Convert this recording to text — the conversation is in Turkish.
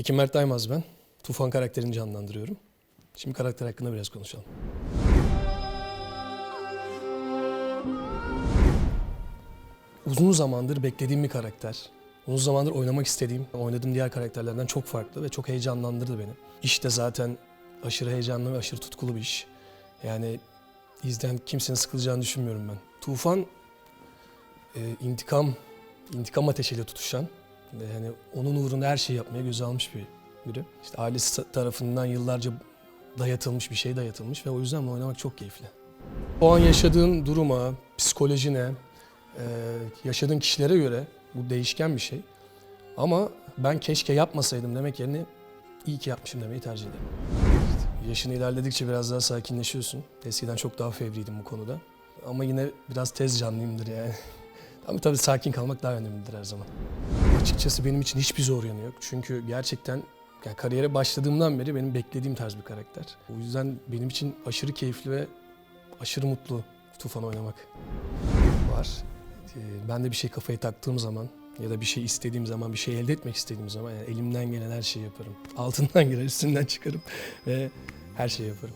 Ekim Mert Daymaz ben. Tufan karakterini canlandırıyorum. Şimdi karakter hakkında biraz konuşalım. Uzun zamandır beklediğim bir karakter. Uzun zamandır oynamak istediğim, oynadığım diğer karakterlerden çok farklı ve çok heyecanlandırdı beni. İş de zaten aşırı heyecanlı ve aşırı tutkulu bir iş. Yani izleyen kimsenin sıkılacağını düşünmüyorum ben. Tufan e, intikam intikam ateşiyle tutuşan ve yani onun uğrunda her şeyi yapmaya göze almış bir biri. İşte ailesi tarafından yıllarca dayatılmış bir şey dayatılmış ve o yüzden oynamak çok keyifli. O an yaşadığın duruma, psikolojine, e, yaşadığın kişilere göre bu değişken bir şey. Ama ben keşke yapmasaydım demek yerine iyi ki yapmışım demeyi tercih ederim. Yaşın ilerledikçe biraz daha sakinleşiyorsun. Eskiden çok daha fevriydim bu konuda. Ama yine biraz tez canlıyımdır yani. Ama tabii sakin kalmak daha önemlidir her zaman. Açıkçası benim için hiçbir zor yanı yok. Çünkü gerçekten yani kariyere başladığımdan beri benim beklediğim tarz bir karakter. O yüzden benim için aşırı keyifli ve aşırı mutlu Tufan oynamak var. Ee, Ben de bir şey kafaya taktığım zaman ya da bir şey istediğim zaman, bir şey elde etmek istediğim zaman yani elimden gelen her şeyi yaparım. Altından girer, üstünden çıkarım ve her şeyi yaparım.